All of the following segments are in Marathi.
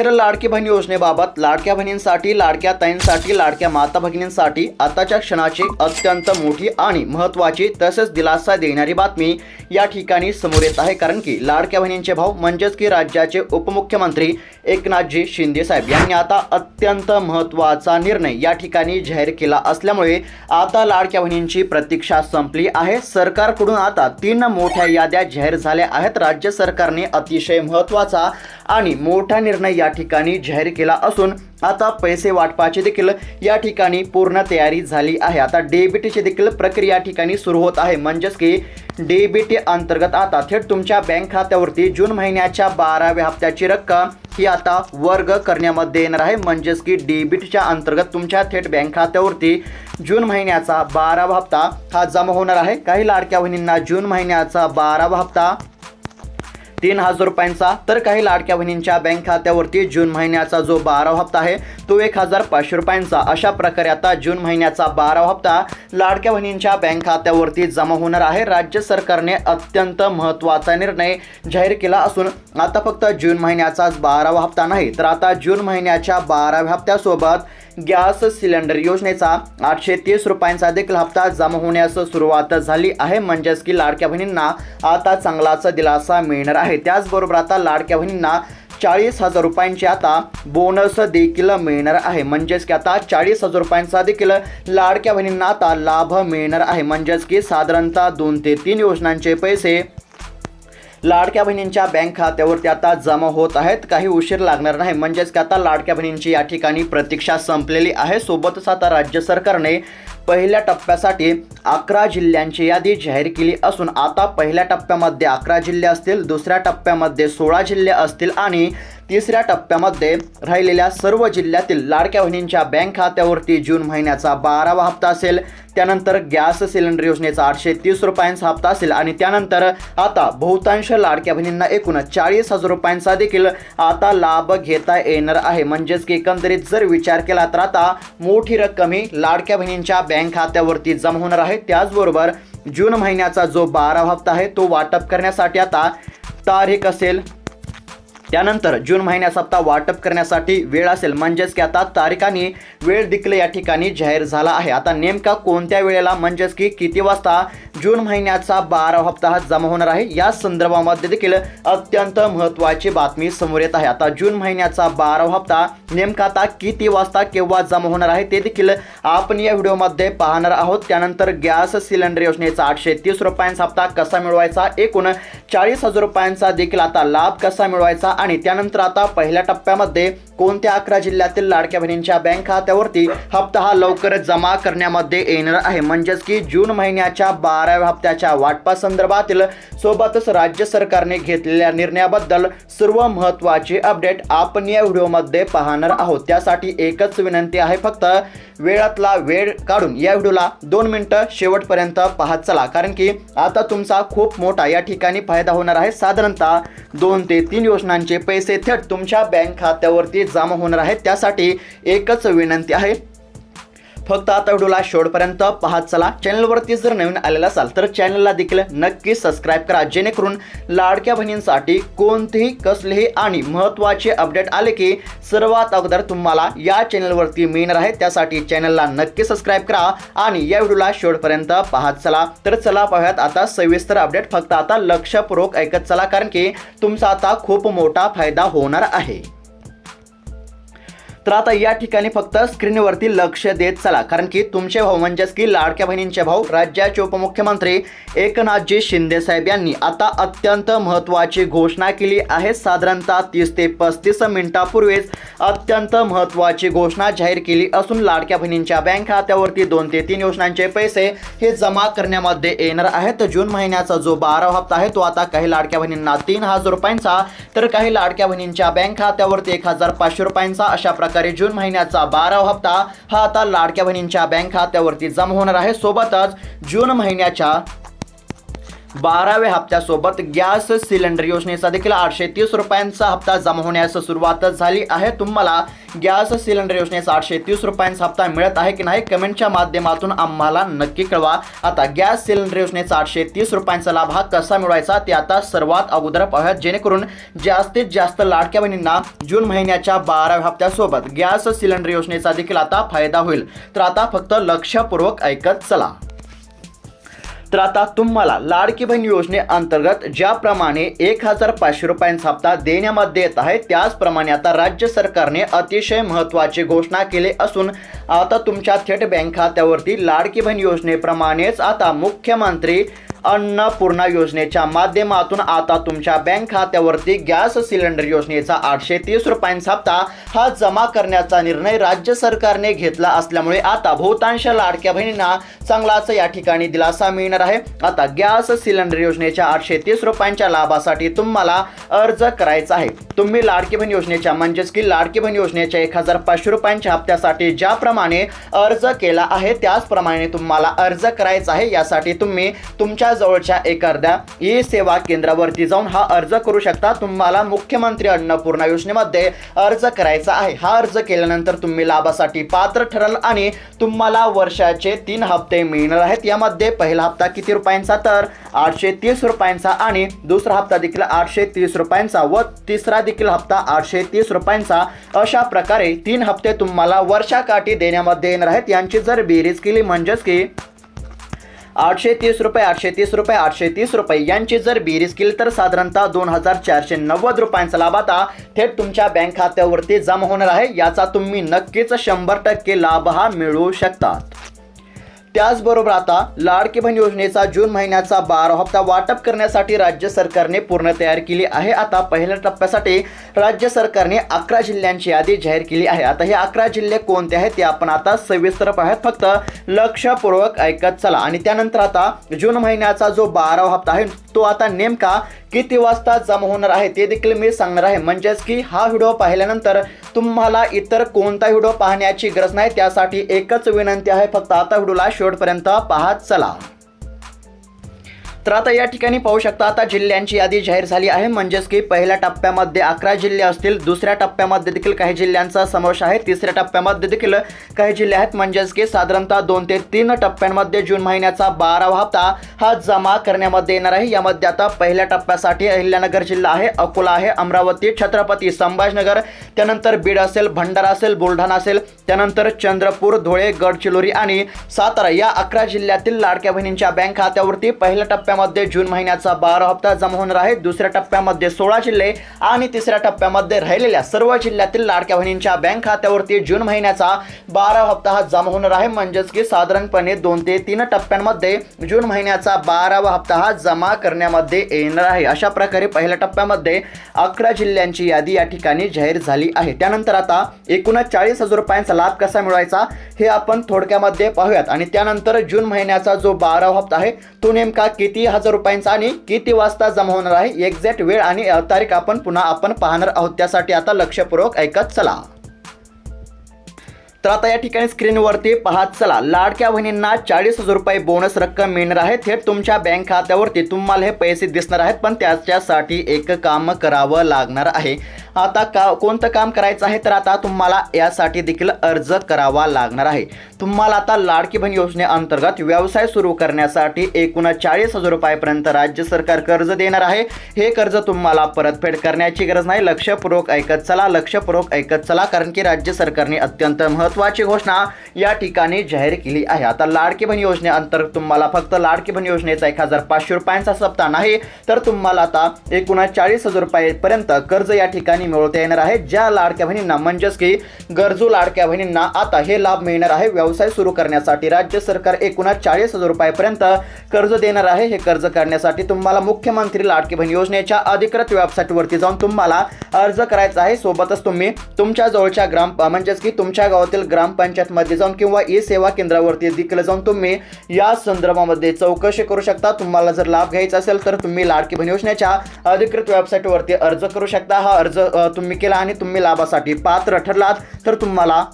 तर लाडकी बहीण योजनेबाबत लाडक्या बहिणींसाठी लाडक्या ताईंसाठी लाडक्या माता भगिनींसाठी आताच्या क्षणाची अत्यंत मोठी आणि महत्त्वाची तसेच दिलासा देणारी बातमी या ठिकाणी समोर येत आहे. कारण की लाडक्या बहिणींचे भाऊ म्हणजेच की राज्याचे उपमुख्यमंत्री एकनाथजी शिंदे साहेब यांनी आता अत्यंत महत्त्वाचा निर्णय या ठिकाणी जाहीर केला असल्यामुळे आता लाडक्या बहिणींची प्रतीक्षा संपली आहे. सरकारकडून आता तीन मोठ्या याद्या जाहीर झाल्या आहेत. राज्य सरकारने अतिशय महत्त्वाचा आणि मोठा निर्णय या ठिकाणी जाहीर केला असून आता पैसे वाटपाची देखील या ठिकाणी पूर्ण तयारी झाली आहे. आता डेबिटची देखील प्रक्रिया या ठिकाणी सुरू होत आहे. म्हणजेच की डेबिट अंतर्गत आता थेट तुमच्या बँक खात्यावरती जून महिन्याच्या बाराव्या हप्त्याची रक्कम ही आता वर्ग करण्यामध्ये येणार आहे. म्हणजेच की डेबिटच्या अंतर्गत तुमच्या थेट बँक खात्यावरती जून महिन्याचा बारावा हप्ता हा जमा होणार आहे. काही लाडक्या बहिणींना जून महिन्याचा बारावा हप्ता तीन हजार रुपयांचा तर काही लाडक्या बहिणींच्या बँक खात्यावरती जून महिन्याचा जो बारावा हप्ता आहे तो एक हजार पाचशे रुपयांचा. अशा प्रकारे आता जून महिन्याचा बारावा हप्ता लाडक्या बहिणींच्या बँक खात्यावरती जमा होणार आहे. राज्य सरकारने अत्यंत महत्त्वाचा निर्णय जाहीर केला असून आता फक्त जून महिन्याचाच बारावा हप्ता नाही तर आता जून महिन्याच्या बाराव्या हप्त्यासोबत गॅस सिलेंडर योजनेचा आठशे तीस रुपयांचा देखील हप्ता जमा होण्यास सुरुवात झाली आहे. म्हणजेच की लाडक्या बहिणींना आता चांगलाच दिलासा मिळणार आहे. त्याचबरोबर आता लाडक्या बहिणींना चाळीस हजार रुपयांचे आता बोनस देखील मिळणार आहे. म्हणजेच की आता चाळीस हजार रुपयांचा देखील लाडक्या बहिणींना आता लाभ मिळणार आहे. म्हणजेच की साधारणतः दोन ते तीन योजनांचे पैसे लाडक्या बहिणींच्या बँक खात्यावरती आता जमा होत आहेत. काही उशीर लागणार नाही. म्हणजेच की आता लाडक्या बहिणींची या ठिकाणी प्रतीक्षा संपलेली आहे. सोबतच आता राज्य सरकारने पहिल्या टप्प्यासाठी अकरा जिल्ह्यांची यादी जाहीर केली असून आता पहिल्या टप्प्यामध्ये अकरा जिल्हे असतील दुसऱ्या टप्प्यामध्ये सोळा जिल्हे असतील आणि तिसऱ्या टप्प्यामध्ये राहिलेल्या सर्व जिल्ह्यातील लाडक्या बहिणींच्या बँक खात्यावरती जून महिन्याचा बारावा हप्ता असेल. त्यानंतर गॅस सिलेंडर योजनेचा आठशे तीस रुपयांचा हप्ता असेल आणि त्यानंतर आता बहुतांश लाडक्या बहिणींना एकूण चाळीस हजार रुपयांचा देखील आता लाभ घेता येणार आहे. म्हणजेच की एकंदरीत जर विचार केला तर आता मोठी रक्कम ही लाडक्या बहिणींच्या बँक खात्यावरती जमा होणार आहे. त्याचबरोबर जून महिन्याचा जो बारावा हप्ता आहे तो वाटप करण्यासाठी आता तारीख असेल त्यानंतर जून महिन्याचा हप्ता वाटप करण्यासाठी वेळ असेल म्हणजेच की आता तारीखांनी वेळ देखील या ठिकाणी जाहीर झाला आहे. आता नेमका कोणत्या वेळेला म्हणजेच की किती वाजता जून महिन्याचा बारा हप्ता हा जमा होणार आहे? या संदर्भामध्ये देखील अत्यंत महत्त्वाची बातमी समोर येत आहे. आता जून महिन्याचा बारा हप्ता नेमका आता किती वाजता केव्हा जमा होणार आहे ते देखील आपण या व्हिडिओमध्ये पाहणार आहोत. त्यानंतर गॅस सिलेंडर योजनेचा आठशे तीस रुपयांचा हप्ता कसा मिळवायचा? एकूण चाळीस हजार रुपयांचा देखील आता लाभ कसा मिळवायचा? आणि त्यानंतर आता पहिल्या टप्प्यामध्ये कोणत्या अकरा जिल्ह्यातील लाडक्या बहिणींच्या बँक खात्यावरती हप्ता हा लवकरच जमा करण्यामध्ये येणार आहे? म्हणजेच की जून महिन्याच्या बाराव्या हप्त्याच्या वाटपा संदर्भातील सोबतच राज्य सरकारने घेतलेल्या निर्णयाबद्दल सर्व महत्त्वाचे अपडेट आपण या व्हिडिओमध्ये पाहणार आहोत. त्यासाठी एकच विनंती आहे फक्त वेळातला वेळ काढून या व्हिडिओला दोन मिनटं शेवटपर्यंत पाहत चला. कारण की आता तुमचा खूप मोठा या ठिकाणी फायदा होणार आहे. साधारणतः दोन ते तीन तुमचे पैसे थेट तुमच्या बँक खात्यावरती जमा होणार आहेत त्यासाठी एकच विनंती आहे फक्त आता व्हिडिओला शेवटपर्यंत पाहत चला. चॅनलवरती जर नवीन आलेला असाल तर चॅनलला देखील नक्की सबस्क्राईब करा जेणेकरून लाडक्या बहिणींसाठी कोणतेही कसलेही आणि महत्त्वाचे अपडेट आले की सर्वात अगोदर तुम्हाला या चॅनलवरती मिळणार आहे. त्यासाठी चॅनलला नक्की सबस्क्राईब करा आणि या व्हिडिओला शेवटपर्यंत पाहत चला. तर चला पाहूयात आता सविस्तर अपडेट फक्त आता लक्षपूर्वक ऐकत चला कारण की तुमचा आता खूप मोठा फायदा होणार आहे. तर आता या ठिकाणी फक्त स्क्रीनवरती लक्ष देत चला कारण की तुमचे भाऊ म्हणजेच की लाडक्या बहिणींचे भाऊ राज्याचे उपमुख्यमंत्री एकनाथजी शिंदे साहेब यांनी आता अत्यंत महत्त्वाची घोषणा केली आहे. साधारणतः तीस ते पस्तीस मिनिटापूर्वीच अत्यंत महत्त्वाची घोषणा जाहीर केली असून लाडक्या बहिणींच्या बँक खात्यावरती दोन ते तीन योजनांचे पैसे हे जमा करण्यामध्ये येणार आहेत. जून महिन्याचा जो बारा हप्ता आहे तो आता काही लाडक्या बहिणींना तीन हजार रुपयांचा तर काही लाडक्या बहिणींच्या बँक खात्यावरती एक हजार पाचशे रुपयांचा अशा प्रकारे जून महिन्याचा बारावा हप्ता हा आता लाडक्या बहिणींच्या बँक खात्यावरती जमा होणार आहे. सोबतच जून महिन्याच्या बाराव्या हप्त्यासोबत गॅस सिलेंडर योजनेचा देखील आठशे तीस रुपयांचा हप्ता जमा होण्यास सुरुवात झाली आहे. तुम्हाला गॅस सिलेंडर योजनेचा आठशे तीस रुपयांचा हप्ता मिळत आहे की नाही कमेंटच्या माध्यमातून आम्हाला नक्की कळवा. आता गॅस सिलेंडर योजनेचा आठशे तीस रुपयांचा लाभ हा कसा मिळवायचा ते आता सर्वात अगोदर पाहूयात. जेणेकरून जास्तीत जास्त लाडक्या बहिणींना जून महिन्याच्या बाराव्या हप्त्यासोबत गॅस सिलेंडर योजनेचा देखील आता फायदा होईल. तर आता फक्त लक्षपूर्वक ऐकत चला. तर आता तुम्हाला लाडकी बहीण योजनेअंतर्गत ज्याप्रमाणे एक हजार पाचशे रुपयांचा हप्ता देण्यामध्ये येत आहे त्याचप्रमाणे आता राज्य सरकारने अतिशय महत्त्वाची घोषणा केली असून आता तुमच्या थेट बँक खात्यावरती लाडकी बहीण योजनेप्रमाणेच आता मुख्यमंत्री अन्नपूर्णा योजनेच्या माध्यमातून आता तुमच्या बँक खात्यावरती गॅस सिलेंडर योजनेचा आठशे तीस रुपयांचा हप्ता हा जमा करण्याचा निर्णय राज्य सरकारने घेतला असल्यामुळे आता बहुतांश लाडक्या बहिणींना चांगलाच या ठिकाणी दिलासा मिळणार आहे. आता गॅस सिलेंडर योजनेच्या आठशे तीस रुपयांच्या लाभासाठी तुम्हाला अर्ज करायचा आहे. तुम्ही लाडकी बहीण योजनेच्या म्हणजेच की लाडकी बहीण योजनेच्या एक हजार पाचशे रुपयांच्या हप्त्यासाठी ज्याप्रमाणे अर्ज केला आहे त्याचप्रमाणे तुम्हाला अर्ज करायचा आहे. यासाठी तुम्ही तुमच्या जवळच्या एखाद्या ई सेवा केंद्रावरती जाऊन हा अर्ज करू शकता. तुम्हाला मुख्यमंत्री अन्नपूर्णा योजनेमध्ये अर्ज करायचा आहे. हा अर्ज केल्यानंतर तुम्ही लाभासाठी पात्र ठराल आणि तुम्हाला वर्षाचे तीन हप्ते मिळणार आहेत. यामध्ये पहिला हप्ता किती रुपयांचा तर आठशे तीस रुपयांचा आणि दुसरा हप्ता देखील आठशे तीस रुपयांचा व तिसरा देखील हप्ता आठशे तीस रुपयांचा. अशा प्रकारे तीन हप्ते तुम्हाला वर्षाकाठी देण्यामध्ये येणार आहेत. यांची जर बेरीज केली म्हणजेच की आठशे तीस रुपये आठशे तीस रुपये आठशे तीस रुपये. यांची जर बेरीज केली तर साधारणतः दोन हजार चारशे नव्वद रुपयांचा लाभ आता थेट तुमच्या बँक खात्यावरती जमा होणार आहे. याचा तुम्ही नक्कीच शंभर टक्के लाभ हा मिळवू शकतात. त्याचबरोबर आता लाडकी बहीण योजनेचा जून महिन्याचा बारा हप्ता वाटप करण्यासाठी राज्य सरकारने पूर्ण तयार केली आहे. आता पहिल्या टप्प्यासाठी राज्य सरकारने अकरा जिल्ह्यांची यादी जाहीर केली आहे. आता हे अकरा जिल्हे कोणते आहेत ते आपण आता सविस्तर पाहत फक्त लक्षपूर्वक ऐकत चला. आणि त्यानंतर आता जून महिन्याचा जो बारावा हप्ता आहे तो आता नेमका किती वाजता जमा होणार आहे ते देखील मी सांगणार आहे. म्हणजेच की हा व्हिडिओ पाहिल्यानंतर तुम्हाला इतर कोणता व्हिडिओ पाहण्याची गरज नाही त्यासाठी एकच विनंती आहे फक्त आता व्हिडिओला शेवटपर्यंत पाहत चला. तर आता या ठिकाणी पाहू शकता आता जिल्ह्यांची यादी जाहीर झाली आहे. म्हणजेच की पहिल्या टप्प्यामध्ये अकरा जिल्हे असतील दुसऱ्या टप्प्यामध्ये देखील काही जिल्ह्यांचा समावेश आहे. तिसऱ्या टप्प्यामध्ये देखील काही जिल्हे आहेत. म्हणजेच की साधारणतः दोन ते तीन टप्प्यांमध्ये जून महिन्याचा बारावा हप्ता हा जमा करण्यामध्ये येणार आहे. यामध्ये आता पहिल्या टप्प्यासाठी अहिल्यानगर जिल्हा आहे अकोला आहे अमरावती छत्रपती संभाजनगर त्यानंतर बीड असेल भंडारा असेल बुलढाणा असेल त्यानंतर चंद्रपूर धुळे गडचिरोली आणि सातारा या अकरा जिल्ह्यातील लाडक्या बहिणींच्या बँक खात्यावरती पहिल्या टप्प्यामध्ये जून महिन्याचा बारा हप्ता जमा होणार आहे. दुसऱ्या टप्प्यामध्ये सोळा जिल्हे आणि तिसऱ्या टप्प्यामध्ये राहिलेल्या सर्व जिल्ह्यातील लाडक्या बहिणींच्या बँक खात्यावरती जून महिन्याचा बारा हप्ता हा जमा होणार आहे. म्हणजेच की साधारणपणे दोन ते तीन टप्प्यांमध्ये जून महिन्याचा बारावा हप्ता हा जमा करण्यामध्ये येणार आहे. अशा प्रकारे पहिल्या टप्प्यामध्ये अकरा जिल्ह्यांची यादी या ठिकाणी जाहीर झाली आहे. त्यानंतर आता एकूणच चाळीस हजार रुपयांचा लाभ कसा मिळवायचा हे आपण थोडक्यामध्ये पाहूयात. आणि त्यानंतर जून महिन्याचा जो बारावा हप्ता आहे तो नेमका किती हजार रुपयांचा आणि किती वाजता जमा होणार आहे? एक्झॅक्ट वेळ आणि तारीख आपण पुन्हा आपण पाहणार आहोत. त्यासाठी आता लक्षपूर्वक ऐकत चला. तर आता या ठिकाणी स्क्रीनवरती पाहत चला. लाडक्या बहिणींना चाळीस हजार रुपये बोनस रक्कम मिळणार आहे. थेट तुमच्या बँक खात्यावरती तुम्हाला हे पैसे दिसणार आहेत पण त्याच्यासाठी एक काम करावं लागणार आहे. आता का कोणतं काम करायचं आहे? तर आता तुम्हाला यासाठी देखील अर्ज करावा लागणार आहे. तुम्हाला आता लाडकी बहीण योजनेअंतर्गत व्यवसाय सुरू करण्यासाठी एकूण चाळीस हजार रुपयापर्यंत राज्य सरकार कर्ज देणार आहे. हे कर्ज तुम्हाला परतफेड करण्याची गरज नाही. लक्षपूर्वक ऐकत चला लक्षपूर्वक ऐकत चला कारण की राज्य सरकारने अत्यंत महत्त्वाची घोषणा या ठिकाणी जाहीर केली आहे. आता लाडकी बहीण योजनेअंतर्गत तुम्हाला फक्त लाडकी बहीण योजनेचा एक हजार पाचशे रुपयांचा सप्ताह नाही तर तुम्हाला आता एकोणचाळीस हजार रुपयापर्यंत कर्ज या ठिकाणी मिळवता येणार आहे. ज्या लाडक्या बहिणींना म्हणजेच की गरजू लाडक्या बहिणींना आता हे लाभ मिळणार आहे व्यवसाय सुरू करण्यासाठी राज्य सरकार एकोणचाळीस हजार रुपयापर्यंत कर्ज देणार आहे. हे कर्ज करण्यासाठी तुम्हाला मुख्यमंत्री लाडकी बहीण योजनेच्या अधिकृत वेबसाईटवरती जाऊन तुम्हाला अर्ज करायचा आहे. सोबतच तुम्ही तुमच्या जवळच्या ग्राम म्हणजेच की तुमच्या गावातील ग्रामपंचायतमध्ये जाऊन किंवा ई सेवा केंद्रावरती देखील जाऊन तुम्ही या संदर्भामध्ये चौकशी करू शकता. तुम्हाला जर लाभ घ्यायचा असेल तर तुम्ही लाडकी बहीण योजनेच्या अधिकृत वेबसाईटवरती अर्ज करू शकता. हा अर्ज तुम्ही केला आणि तुम्ही लाभासाठी पात्र ठरलात तर तुम्हाला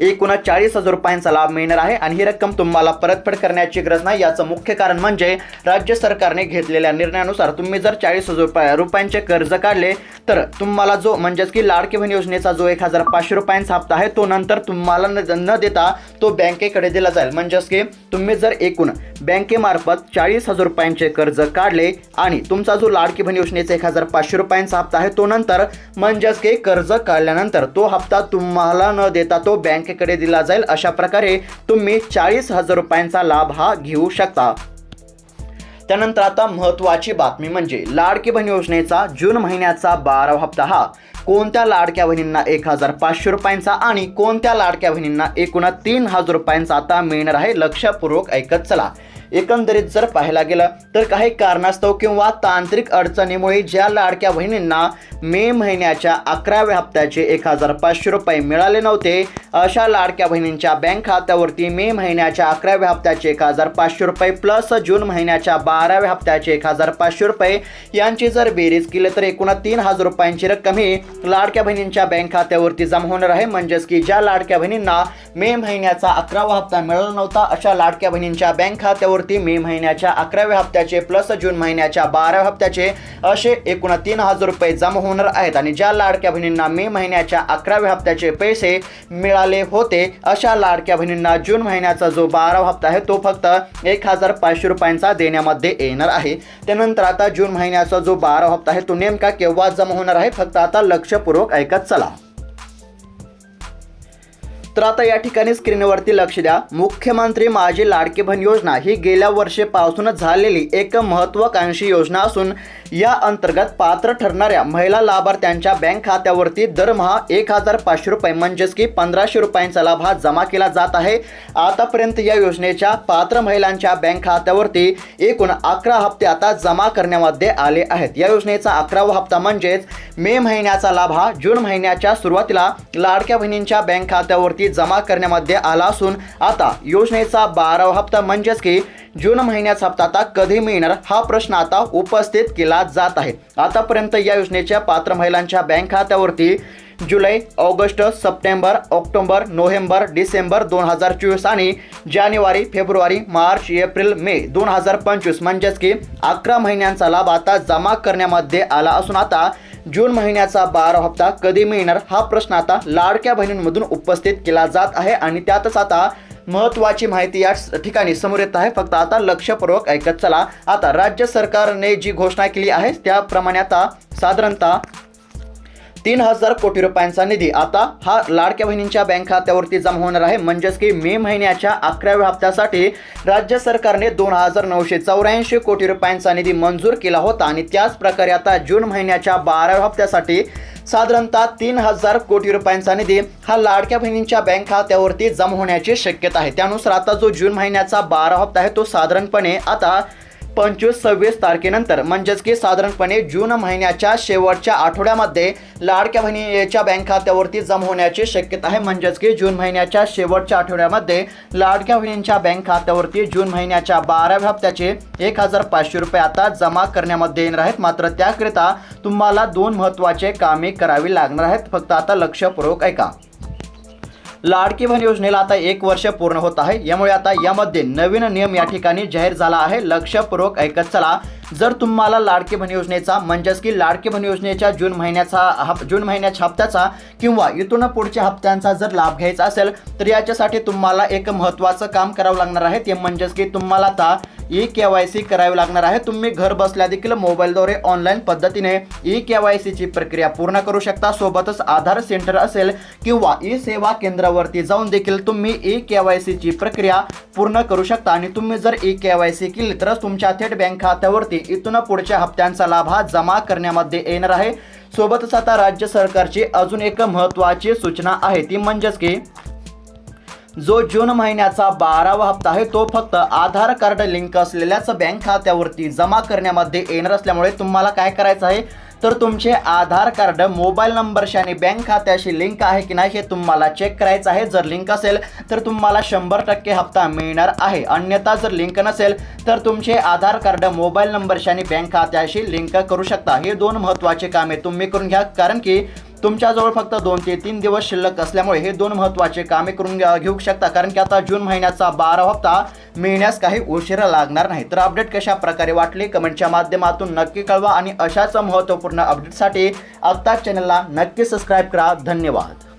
एकूण चाळीस हजार रुपयांचा लाभ मिळणार आहे आणि ही रक्कम तुम्हाला परतफेड करण्याची गरज नाही. याचं मुख्य कारण म्हणजे राज्य सरकारने घेतलेल्या निर्णयानुसार तुम्ही जर चाळीस हजार रुपया रुपयांचे कर्ज काढले तर तुम्हाला जो म्हणजेच की लाडकी बहीण योजनेचा जो एक हजार पाचशे रुपयांचा हप्ता आहे तो नंतर तुम्हाला न न देता तो बँकेकडे दिला जाईल. म्हणजेच की तुम्ही जर एकूण बँकेमार्फत चाळीस हजार रुपयांचे कर्ज काढले आणि तुमचा जो लाडकी बहीण योजनेचा एक हजार पाचशे रुपयांचा हप्ता आहे तो नंतर म्हणजेच की कर्ज काढल्यानंतर तो हप्ता तुम्हाला न देता तो बँकेकडे दिला जाईल अशा प्रकारे तुम्ही चाळीस हजार रुपयांचा लाभ हा घेऊ शकता. त्यानंतर आता महत्त्वाची बातमी म्हणजे लाडकी बहीण योजनेचा जून महिन्याचा बारावा हप्ता हा. कोणत्या लाडक्या बहिणींना एक हजार पाचशे रुपयांचा आणि कोणत्या लाडक्या बहिणींना एकूण तीन हजार रुपयांचा आता मिळणार आहे लक्षपूर्वक ऐकत चला. एकंदरीत जर पाहायला गेलं तर काही कारणास्तव किंवा तांत्रिक अडचणीमुळे ज्या लाडक्या बहिणींना मे महिन्याच्या अकराव्या हप्त्याचे एक हजार पाचशे रुपये मिळाले नव्हते अशा लाडक्या बहिणींच्या बँक खात्यावरती मे महिन्याच्या अकराव्या हप्त्याचे एक हजार पाचशे रुपये प्लस जून महिन्याच्या बाराव्या हप्त्याचे एक हजार पाचशे रुपये यांची जर बेरीज केली तर एकूण तीन हजार रुपयांची रक्कम ही लाडक्या बहिणींच्या बँक खात्यावरती जमा होणार आहे. म्हणजेच की ज्या लाडक्या बहिणींना मे महिन्याचा अकरावा हप्ता मिळाला नव्हता अशा लाडक्या बहिणींच्या बँक खात्यावर खात्यावरती मे महिन्याच्या अकराव्या हप्त्याचे प्लस जून महिन्याच्या बाराव्या हप्त्याचे असे एकूण तीन हजार रुपये जमा होणार आहेत आणि ज्या लाडक्या बहिणींना मे महिन्याच्या अकराव्या हप्त्याचे पैसे मिळाले होते अशा लाडक्या बहिणींना जून महिन्याचा जो बारावा हप्ता आहे तो फक्त एक हजार पाचशे रुपयांचा देण्यामध्ये येणार आहे. त्यानंतर आता जून महिन्याचा जो बारावा हप्ता आहे तो नेमका केव्हा जमा होणार आहे फक्त आता लक्षपूर्वक ऐकत चला. तर आता या ठिकाणी स्क्रीनवरती लक्ष द्या. मुख्यमंत्री माझी लाडकी बहीण योजना ही गेल्या वर्षीपासूनच झालेली एक महत्वाकांक्षी योजना असून या अंतर्गत पात्र ठरणाऱ्या महिला लाभार्थ्यांच्या बँक खात्यावरती दरमहा एक हजार पाचशे रुपये म्हणजेच की पंधराशे रुपयांचा लाभ हा जमा केला जात आहे. आतापर्यंत या योजनेच्या पात्र महिलांच्या बँक खात्यावरती एकूण अकरा हप्ते आता जमा करण्यामध्ये आले आहेत. या योजनेचा अकरावा हप्ता म्हणजेच मे महिन्याचा लाभ हा जून महिन्याच्या सुरुवातीला लाडक्या बहिणींच्या बँक खात्यावरती जमा करण्यामध्ये आला असून आता योजनेचा बारावा हप्ता म्हणजेच की जून महिन्याचा हप्ता आता कधी मिळणार हा प्रश्न आता उपस्थित केला जात आहे. आतापर्यंत या योजनेच्या पात्र महिलांच्या bank खात्यावरती July August September October November December दोन हजार चोवीस आणि जानेवारी फेब्रुवारी मार्च एप्रिल मे दोन हजार पंचवीस म्हणजेच की अकरा महिन्यांचा लाभ आता जमा करण्यामध्ये आला असून आता जून महिन्याचा बारा हप्ता कधी मिळणार हा प्रश्न आता लाडक्या बहिणींमधून उपस्थित केला जात आहे आणि त्यातच आता महत्त्वाची माहिती या ठिकाणी समोर येत आहे. फक्त आता लक्षपूर्वक ऐकत चला. आता राज्य सरकारने जी घोषणा केली आहे त्याप्रमाणे आता साधारणतः तीन हजार कोटी रुपयांचा निधी. आता हा लाडक्या बहिणींच्या बँक खात्यावरती जमा होणार आहे. म्हणजेच की मे महिन्याच्या अकराव्या हप्त्यासाठी राज्य सरकारने दोन हजार नऊशे चौऱ्याऐंशी कोटी रुपयांचा निधी मंजूर केला होता. आणि त्याच प्रकारे आता जून महिन्याच्या बाराव्या हप्त्यासाठी साधारणतः तीन हजार कोटी रुपयांचा निधी हा लाडक्या बहिणींच्या बँक खात्यावरती जमा होण्याची शक्यता आहे. त्यानुसार आता जो जून महिन्याचा बारा हप्ता आहे तो साधारणपणे आता पंचवीस सव्वीस तारखेनंतर म्हणजेच की साधारणपणे जून महिन्याच्या शेवटच्या आठवड्यामध्ये लाडक्या बहिणीच्या बँक खात्यावरती जमा होण्याची शक्यता आहे. म्हणजेच की जून महिन्याच्या शेवटच्या आठवड्यामध्ये लाडक्या बहिणींच्या बँक खात्यावरती जून महिन्याच्या बाराव्या हप्त्याचे एक हजार पाचशे रुपये आता जमा करण्यामध्ये येणार आहेत. मात्र त्याकरिता तुम्हाला दोन महत्त्वाचे कामे करावी लागणार आहेत. फक्त आता लक्षपूर्वक ऐका. लाडकी बहीण योजनेला आता एक वर्ष पूर्ण होत आहे. यामुळे आता यामध्ये नवीन नियम या ठिकाणी जाहीर झाला आहे. लक्षपूर्वक ऐकत चला. जर तुम्हाला लाडकी बहीण योजनेचा म्हणजेच की लाडकी बहीण योजनेच्या जून महिन्याचा हप जून महिन्याच्या हप्त्याचा किंवा इथून पुढच्या हप्त्यांचा जर लाभ घ्यायचा असेल तर याच्यासाठी तुम्हाला एक महत्त्वाचं काम करावं लागणार आहे. ते म्हणजेच की तुम्हाला आता ई के वाय सी करावी लागणार आहे. तुम्ही घर बसल्या देखील मोबाईलद्वारे ऑनलाईन पद्धतीने ई के वाय सीची प्रक्रिया पूर्ण करू शकता. सोबतच आधार सेंटर असेल किंवा ई सेवा केंद्र पोर्टलवरती जाऊन देखील तुम्ही ई के वाय सीची प्रक्रिया पूर्ण करू शकता. आणि तुम्ही जर ई के वाय सी केली तरच तुमच्या थेट बँक खात्यावरती इथून पुढच्या हप्त्यांचा लाभ हा जमा करण्यामध्ये येणार आहे. सोबतच आता राज्य सरकारची अजून एक महत्त्वाची सूचना आहे. ती म्हणजेच की जो जून महिन्याचा बारावा हप्ता आहे तो फक्त आधार कार्ड लिंक असलेल्याच बँक खात्यावरती जमा करण्यामध्ये येणार असल्यामुळे तुम्हाला काय करायचं आहे? तर तुमचे आधार कार्ड मोबाईल नंबरशी आणि बँक खात्याशी लिंक आहे की नाही हे तुम्हाला चेक करायचं आहे. जर लिंक असेल तर तुम्हाला शंभर टक्के हप्ता मिळणार आहे. अन्यथा जर लिंक नसेल तर तुमचे आधार कार्ड मोबाईल नंबरशी आणि बँक खात्याशी लिंक करू शकता. हे दोन महत्त्वाचे कामे तुम्ही करून घ्या. कारण की तुमच्याजवळ फक्त दोन ते तीन दिवस शिल्लक असल्यामुळे हे दोन महत्त्वाचे कामे करून घेऊ शकता. कारण की आता जून महिन्याचा बारा हप्ता मिळण्यास काही उशिरा लागणार नाही. तर अपडेट कशा प्रकारे वाटले? कमेंटच्या माध्यमातून नक्की कळवा आणि अशाच महत्त्वपूर्ण अपडेटसाठी आत्ताच चॅनलला नक्की सबस्क्राईब करा. धन्यवाद.